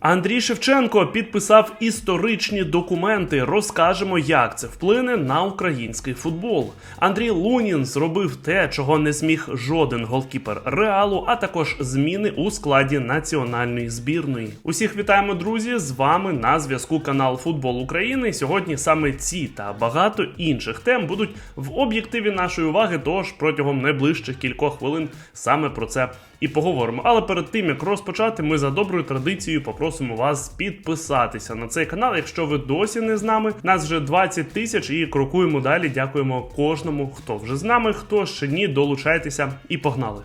Андрій Шевченко підписав історичні документи. Розкажемо, як це вплине на український футбол. Андрій Лунін зробив те, чого не зміг жоден голкіпер реалу, а також зміни у складі національної збірної. Усіх вітаємо, друзі! З вами на зв'язку канал Футбол України. Сьогодні саме ці та багато інших тем будуть в об'єктиві нашої уваги. Тож протягом найближчих кількох хвилин саме про це і поговоримо. Але перед тим як розпочати, ми за доброю традицією попросимо вас підписатися на цей канал. Якщо ви досі не з нами, нас вже 20 тисяч і крокуємо далі. Дякуємо кожному, хто вже з нами, хто ще ні, долучайтеся і погнали.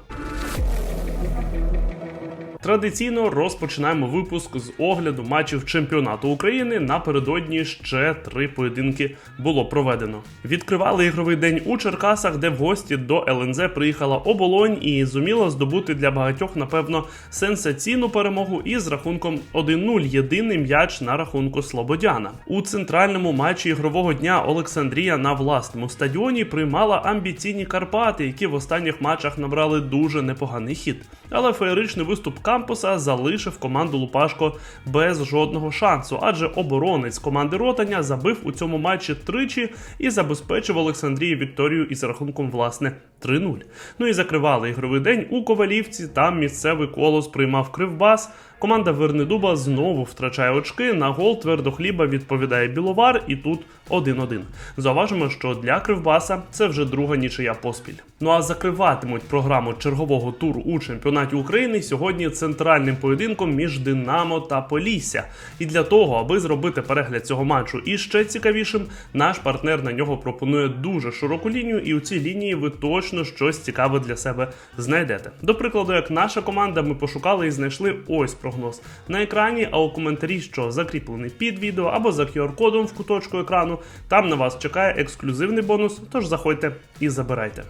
Традиційно розпочинаємо випуск з огляду матчів чемпіонату України. Напередодні ще три поєдинки було проведено. Відкривали ігровий день у Черкасах, де в гості до ЛНЗ приїхала оболонь і зуміла здобути для багатьох, напевно, сенсаційну перемогу із рахунком 1-0. Єдиний м'яч на рахунку Слободяна. У центральному матчі ігрового дня Олександрія на власному стадіоні приймала амбіційні Карпати, які в останніх матчах набрали дуже непоганий хід. Але феєричний виступ кампуса залишив команду Лупашко без жодного шансу, адже оборонець команди Ротаня забив у цьому матчі тричі і забезпечив Олександрії Вікторію із рахунком власне 3-0. Ну і закривали ігровий день у Ковалівці. Там місцевий колос приймав кривбас. Команда Вернедуба знову втрачає очки. На гол твердохліба відповідає Біловар, і тут 1-1. Зауважимо, що для Кривбаса це вже друга нічия поспіль. Ну а закриватимуть програму чергового туру у чемпіонаті України сьогодні центральним поєдинком між Динамо та Полісся. І для того, аби зробити перегляд цього матчу іще цікавішим, наш партнер на нього пропонує дуже широку лінію, і у цій лінії ви точно щось цікаве для себе знайдете. До прикладу, як наша команда, ми пошукали і знайшли ось прогноз на екрані, а у коментарі, що закріплений під відео або за QR-кодом в куточку екрану, там на вас чекає ексклюзивний бонус. Тож заходьте і забирайте.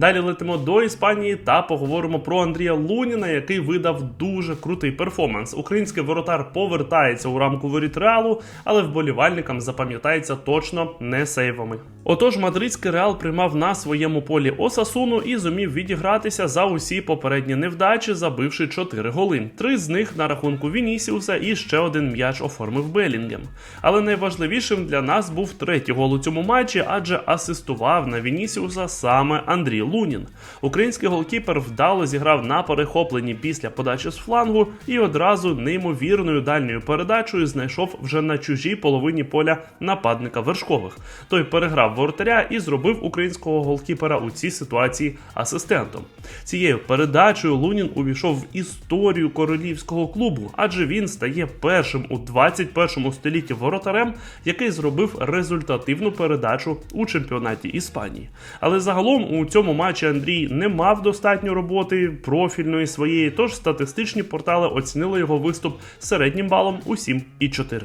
Далі летимо до Іспанії та поговоримо про Андрія Луніна, який видав дуже крутий перформанс. Український воротар повертається у рамку воріт реалу, але вболівальникам запам'ятається точно не сейвами. Отож, мадридський реал приймав на своєму полі Осасуну і зумів відігратися за усі попередні невдачі, забивши 4 голи. Три з них на рахунку Вінісіуса і ще один м'яч оформив Белінгем. Але найважливішим для нас був третій гол у цьому матчі, адже асистував на Вінісіуса саме Андрій Лунін. Український голкіпер вдало зіграв на перехопленні після подачі з флангу і одразу неймовірною дальньою передачею знайшов вже на чужій половині поля нападника вершкових. Той переграв воротаря і зробив українського голкіпера у цій ситуації асистентом. Цією передачею Лунін увійшов в історію королівського клубу, адже він стає першим у 21 столітті воротарем, який зробив результативну передачу у чемпіонаті Іспанії. Але загалом у цьому матчі Андрій не мав достатньо роботи профільної своєї, тож статистичні портали оцінили його виступ середнім балом у 7,4.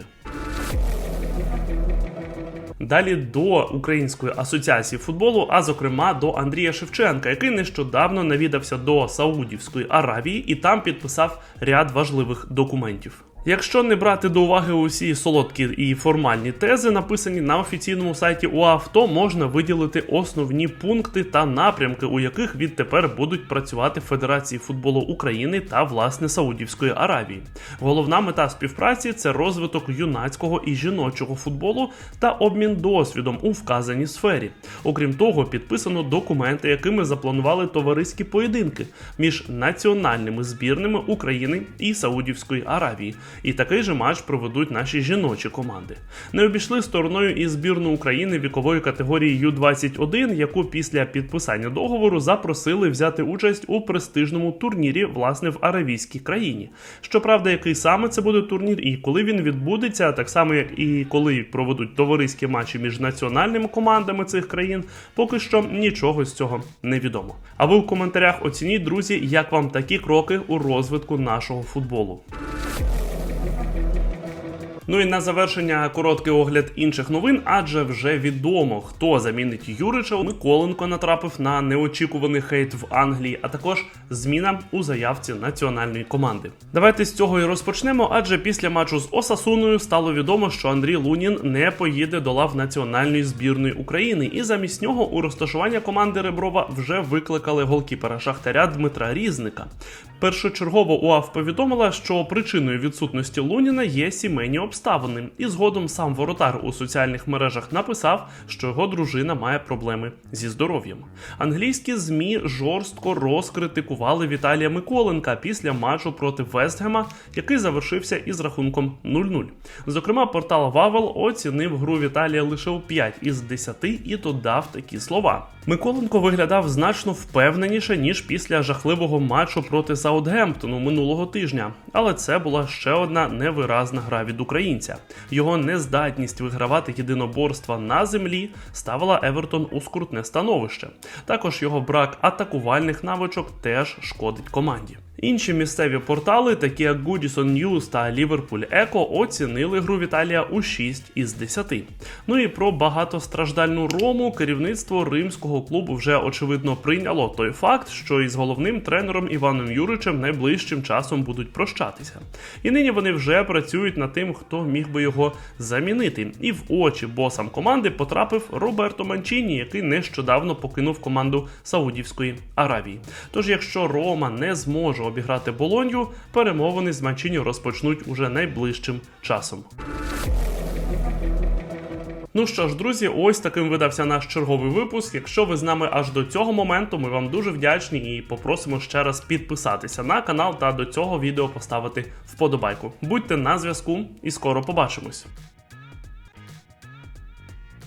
Далі до Української асоціації футболу, а зокрема до Андрія Шевченка, який нещодавно навідався до Саудівської Аравії і там підписав ряд важливих документів. Якщо не брати до уваги усі солодкі і формальні тези, написані на офіційному сайті УАФ, то можна виділити основні пункти та напрямки, у яких відтепер будуть працювати Федерації футболу України та власне Саудівської Аравії. Головна мета співпраці це розвиток юнацького і жіночого футболу та обмін досвідом у вказаній сфері. Окрім того, підписано документи, якими запланували товариські поєдинки між національними збірними України і Саудівської Аравії. І такий же матч проведуть наші жіночі команди. Не обійшли стороною і збірну України вікової категорії Ю-21, яку після підписання договору запросили взяти участь у престижному турнірі, власне, в аравійській країні. Щоправда, який саме це буде турнір і коли він відбудеться, так само як і коли проведуть товариські матчі між національними командами цих країн, поки що нічого з цього не відомо. А ви в коментарях оцініть, друзі, як вам такі кроки у розвитку нашого футболу. Ну і на завершення короткий огляд інших новин, адже вже відомо, хто замінить Юрича. Миколенко натрапив на неочікуваний хейт в Англії, а також зміна у заявці національної команди. Давайте з цього і розпочнемо. Адже після матчу з Осасуною стало відомо, що Андрій Лунін не поїде до лав національної збірної України, і замість нього у розташування команди Реброва вже викликали голкіпера Шахтаря Дмитра Різника. Першочергово УАФ повідомила, що причиною відсутності Луніна є сімейні обставини, і згодом сам воротар у соціальних мережах написав, що його дружина має проблеми зі здоров'ям. Англійські змі жорстко розкритикували Віталія Миколенка після матчу проти Вестгема, який завершився із рахунком 0-0. Зокрема, портал Вавел оцінив гру Віталія лише у 5 із 10 і додав такі слова. Миколенко виглядав значно впевненіше ніж після жахливого матчу проти Саутгемптону минулого тижня. Але це була ще одна невиразна гра від українця. Його нездатність вигравати єдиноборства на землі ставила Евертон у скрутне становище. Також його брак атакувальних навичок теж шкодить команді. Інші місцеві портали, такі як Goodison News та Liverpool Echo, оцінили гру Віталія у 6 із 10. Ну і про багатостраждальну рому керівництво римського клубу вже очевидно прийняло той факт, що із головним тренером Іваном Юричем найближчим часом будуть прощатися. І нині вони вже працюють над тим, хто міг би його замінити. І в очі босам команди потрапив Роберто Манчіні, який нещодавно покинув команду Саудівської Аравії. Тож, якщо Рома не зможе обіграти Болонью, перемовини з Манчіні розпочнуть уже найближчим часом. Ну що ж, друзі, ось таким видався наш черговий випуск. Якщо ви з нами аж до цього моменту, ми вам дуже вдячні і попросимо ще раз підписатися на канал та до цього відео поставити вподобайку. Будьте на зв'язку і скоро побачимось.